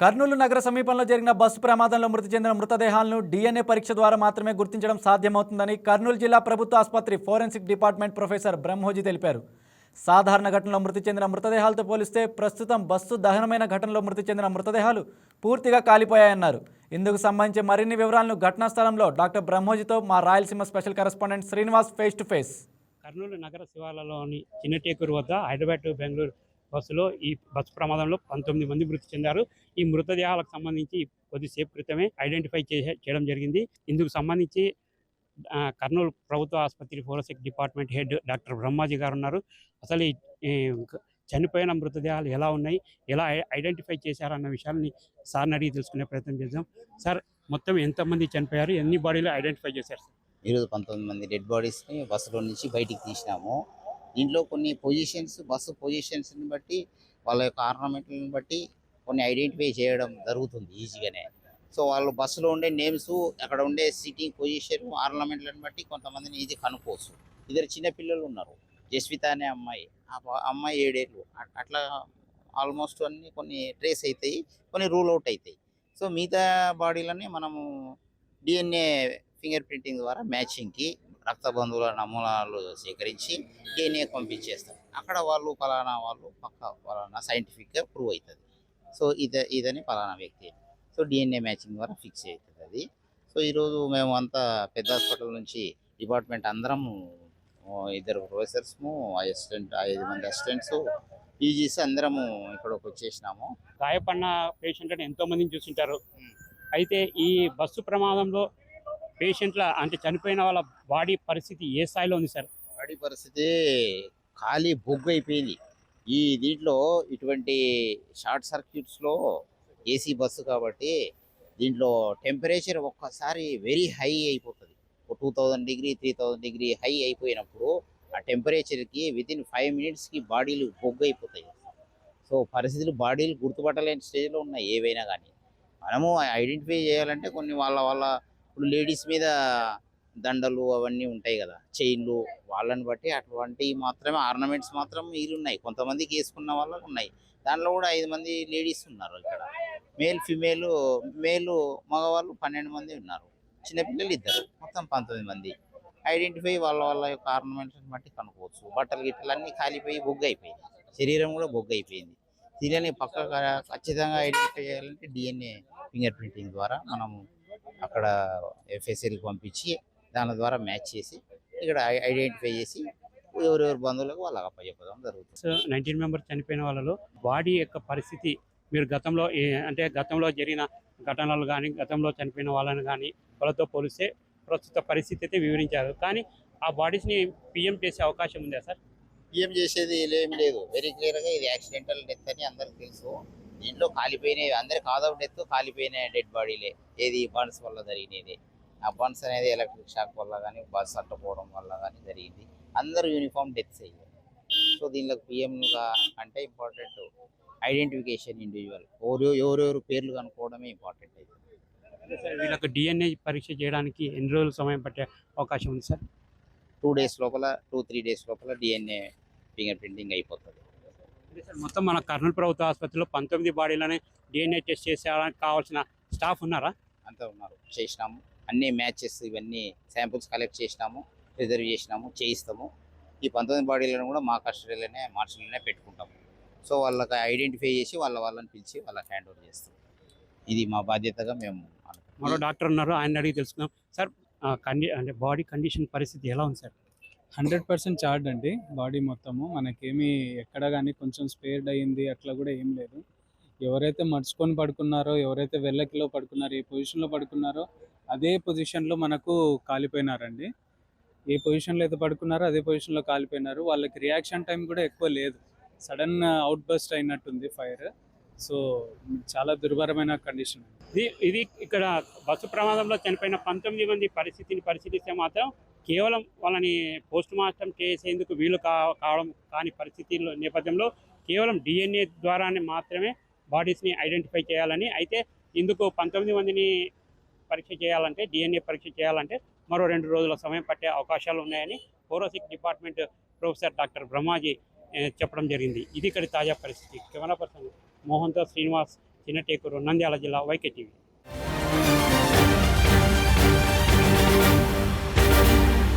కర్నూలు నగర సమీపంలో జరిగిన బస్సు ప్రమాదంలో మృతి చెందిన మృతదేహాలను డీఎన్ఏ పరీక్ష ద్వారా మాత్రమే గుర్తించడం సాధ్యమవుతుందని కర్నూలు జిల్లా ప్రభుత్వ ఆసుపత్రి ఫోరెన్సిక్ డిపార్ట్మెంట్ ప్రొఫెసర్ బ్రహ్మోజీ తెలిపారు. సాధారణ ఘటనలో మృతి చెందిన మృతదేహాలతో పోలిస్తే ప్రస్తుతం బస్సు దహనమైన ఘటనలో మృతి చెందిన మృతదేహాలు పూర్తిగా కాలిపోయాయన్నారు. ఇందుకు సంబంధించి మరిన్ని వివరాలను ఘటనా స్థలంలో డాక్టర్ బ్రహ్మోజీతో మా Rayalaseema special correspondent Srinivas face to face. Kurnool నగర శివార్లలోని చిన్నటేకూరు వద్ద హైదరాబాద్ టు బెంగళూరు బస్సులో ఈ బస్సు ప్రమాదంలో పంతొమ్మిది మంది మృతి చెందారు. ఈ మృతదేహాలకు సంబంధించి కొద్దిసేపు క్రితమే ఐడెంటిఫై చేసే చేయడం జరిగింది. ఇందుకు సంబంధించి కర్నూలు ప్రభుత్వ ఆసుపత్రి forensic department head doctor Brahmaji గారు ఉన్నారు. అసలు ఈ చనిపోయిన మృతదేహాలు ఎలా ఉన్నాయి ఎలా ఐ- ఐడెంటిఫై చేశారన్న విషయాన్ని సార్ని అడిగి తెలుసుకునే ప్రయత్నం చేద్దాం. సార్ మొత్తం ఎంతమంది చనిపోయారు? ఎన్ని బాడీలు ఐడెంటిఫై చేశారు సార్? ఈరోజు పంతొమ్మిది మంది డెడ్ బాడీస్ని బస్సులో నుంచి బయటికి తీసినాము. దీంట్లో కొన్ని పొజిషన్స్ బస్సు పొజిషన్స్ని బట్టి వాళ్ళ యొక్క ఆర్నమెంట్లను బట్టి కొన్ని ఐడెంటిఫై చేయడం జరుగుతుంది ఈజీగానే. సో వాళ్ళు బస్సులో ఉండే నేమ్స్ అక్కడ ఉండే సిట్టింగ్ పొజిషన్ ఆర్నమెంట్లను బట్టి కొంతమందిని ఈజీ కనుక్కోవచ్చు. ఇద్దరు చిన్నపిల్లలు ఉన్నారు. జస్విత అనే అమ్మాయి. ఆ అమ్మాయి ఏడేళ్ళు. అట్లా ఆల్మోస్ట్ అన్ని కొన్ని ట్రేస్ అవుతాయి కొన్ని రూల్ అవుట్ అవుతాయి సో మిగతా బాడీలని మనము డిఎన్ఏ ఫింగర్ ప్రింటింగ్ ద్వారా మ్యాచింగ్కి రక్త బంధువుల నమూనాలు సేకరించి డిఎన్ఏ పంపించేస్తాం అక్కడ వాళ్ళు ఫలానా వాళ్ళు పక్క ఫలానా సైంటిఫిక్గా ప్రూవ్ అవుతుంది. సో ఇద ఇదని ఫలానా వ్యక్తి. సో డిఎన్ఏ మ్యాచింగ్ ద్వారా ఫిక్స్ అవుతుంది అది. సో ఈరోజు మేము అంతా పెద్ద హాస్పిటల్ నుంచి డిపార్ట్మెంట్ అందరము ఆ, ఇద్దరు ప్రొఫెసర్స్ము అసిస్టెంట్ ఐదు మంది అసిస్టెంట్స్ పీజీస్ అందరము ఇక్కడికి వచ్చేసినాము. గాయపడిన పేషెంట్ అని ఎంతో మందిని చూసింటారు అయితే ఈ బస్సు ప్రమాదంలో పేషెంట్ల అంటే చనిపోయిన వాళ్ళ బాడీ పరిస్థితి ఏ స్థాయిలో ఉంది సార్? బాడీ పరిస్థితి ఖాళీ బొగ్గు అయిపోయింది. ఈ దీంట్లో ఇటువంటి షార్ట్ సర్క్యూట్స్లో ఏసీ బస్సు కాబట్టి దీంట్లో టెంపరేచర్ ఒక్కసారి వెరీ హై అయిపోతుంది. Two thousand degree three thousand degree high అయిపోయినప్పుడు ఆ టెంపరేచర్కి వితిన్ ఫైవ్ మినిట్స్కి బాడీలు బొగ్గు అయిపోతాయి. సో పరిస్థితులు బాడీలు గుర్తుపట్టలేని స్టేజ్లో ఉన్నాయి ఏవైనా కానీ. మనము ఐడెంటిఫై చేయాలంటే కొన్ని వాళ్ళ వాళ్ళ ఇప్పుడు లేడీస్ మీద దండలు అవన్నీ ఉంటాయి కదా చైన్లు వాళ్ళని బట్టి అటువంటివి మాత్రమే ఆర్నమెంట్స్ మాత్రం వీళ్ళు ఉన్నాయి కొంతమందికి వేసుకున్న వాళ్ళకు ఉన్నాయి. దాంట్లో కూడా ఐదు మంది లేడీస్ ఉన్నారు ఇక్కడ. మేల్ ఫిమేల్ మేలు మగవాళ్ళు పన్నెండు మంది ఉన్నారు. చిన్నపిల్లలు ఇద్దరు మొత్తం పంతొమ్మిది మంది. ఐడెంటిఫై వాళ్ళ వాళ్ళ యొక్క ఆర్నమెంట్స్ బట్టి కనుక్కోవచ్చు. బట్టలు గిట్టలు అన్నీ కాలిపోయి బొగ్గు అయిపోయింది. శరీరం కూడా బొగ్గు అయిపోయింది. దీనిని పక్క ఖచ్చితంగా ఐడెంటిఫై చేయాలంటే డిఎన్ఏ ఫింగర్ ప్రింటింగ్ ద్వారా మనము అక్కడ ఎఫ్ఎస్ఎల్కి పంపించి దాని ద్వారా మ్యాచ్ చేసి ఇక్కడ ఐడెంటిఫై చేసి ఎవరెవరి బంధువులకు వాళ్ళకి అప్పచెప్పడం జరుగుతుంది. సో నైన్టీన్ మెంబర్స్ చనిపోయిన వాళ్ళలో బాడీ యొక్క పరిస్థితి మీరు గతంలో ఏ- అంటే గతంలో జరిగిన ఘటనలు కానీ గతంలో చనిపోయిన వాళ్ళని కానీ వాళ్ళతో పోలిస్తే ప్రస్తుత పరిస్థితి అయితే వివరించారు. కానీ ఆ బాడీస్ని పిఎం చేసే అవకాశం ఉందా సార్? ఏం చేసేది ఏం లేదు. వెరీ క్లియర్గా ఇది యాక్సిడెంటల్ డెత్ అని అందరికి తెలుసు. దీంట్లో కాలిపోయినవి అందరికి కాదవ్ డెత్ కాలిపోయిన డెడ్ బాడీలే. ఏది బర్న్స్ వల్ల జరిగినది? ఆ బర్న్స్ అనేది ఎలక్ట్రిక్ షాక్ వల్ల కానీ బస్ అట్టపోవడం వల్ల కానీ జరిగింది. అందరూ యూనిఫామ్ డెత్స్ అయ్యారు సో దీనిలో పిఎంగా అంటే ఇంపార్టెంట్ ఐడెంటిఫికేషన్ ఇండివిజువల్ ఎవరు ఎవరెవరు పేర్లు కనుక్కోవడమే ఇంపార్టెంట్ అయితే. వీళ్ళకి డిఎన్ఏ పరీక్ష చేయడానికి ఎన్ని రోజులు సమయం పట్టే అవకాశం ఉంది సార్? టూ డేస్ లోపల టూ త్రీ డేస్ లోపల డిఎన్ఏ ఫింగర్ ప్రింటింగ్ అయిపోతుంది. మొత్తం మన కర్నూలు ప్రభుత్వ ఆసుపత్రిలో పంతొమ్మిది బాడీలని డిఎన్ఏ టెస్ట్ చేసేయడానికి కావాల్సిన స్టాఫ్ ఉన్నారా? అంతా ఉన్నారు. చేసినాము. అన్ని మ్యాచెస్ ఇవన్నీ శాంపుల్స్ కలెక్ట్ చేసినాము రిజర్వ్ చేసినాము చేయిస్తాము. ఈ పంతొమ్మిది బాడీలను కూడా మా కస్టడీలోనే మార్షల్లోనే పెట్టుకుంటాము. సో వాళ్ళకి ఐడెంటిఫై చేసి వాళ్ళ వాళ్ళని పిలిచి వాళ్ళకి హ్యాండ్ ఓవర్ చేస్తాం. ఇది మా బాధ్యతగా మేము. మరో డాక్టర్ ఉన్నారు ఆయన అడిగి తెలుసుకుందాం. సార్ కండి అంటే బాడీ కండిషన్ పరిస్థితి ఎలా ఉంది సార్? హండ్రెడ్ పర్సెంట్ చార్డ్ అండి బాడీ మొత్తము. మనకేమీ ఎక్కడ కానీ కొంచెం స్పేర్డ్ అయ్యింది అట్లా కూడా ఏం లేదు. ఎవరైతే మర్చుకొని పడుకున్నారో ఎవరైతే వెళ్ళకిలో పడుకున్నారో ఏ పొజిషన్లో పడుకున్నారో అదే పొజిషన్లో మనకు కాలిపోయినారండి. ఏ పొజిషన్లో అయితే పడుకున్నారో అదే పొజిషన్లో కాలిపోయినారు. వాళ్ళకి రియాక్షన్ టైం కూడా ఎక్కువ లేదు. సడన్ అవుట్ బస్ట్ అయినట్టుంది ఫైర్. సో చాలా దుర్భరమైన కండిషన్. ఇది ఇది ఇక్కడ బస్సు ప్రమాదంలో చనిపోయిన పంతొమ్మిది మంది పరిస్థితిని పరిశీలిస్తే మాత్రం కేవలం వాళ్ళని పోస్ట్ మార్టం చేసేందుకు వీలు కా కావడం కాని పరిస్థితుల్లో నేపథ్యంలో కేవలం డిఎన్ఏ ద్వారానే మాత్రమే బాడీస్ని ఐడెంటిఫై చేయాలని అయితే ఇందుకు పంతొమ్మిది మందిని పరీక్ష చేయాలంటే డిఎన్ఏ పరీక్ష చేయాలంటే మరో రెండు రోజుల సమయం పట్టే అవకాశాలు ఉన్నాయని forensic department professor doctor Brahmaji చెప్పడం జరిగింది. ఇది ఇక్కడ తాజా పరిస్థితి. కెమెరా పర్సన్ మోహన్తో శ్రీనివాస్ చిన్నటేకూరు నంద్యాల జిల్లా వైకే టీవీ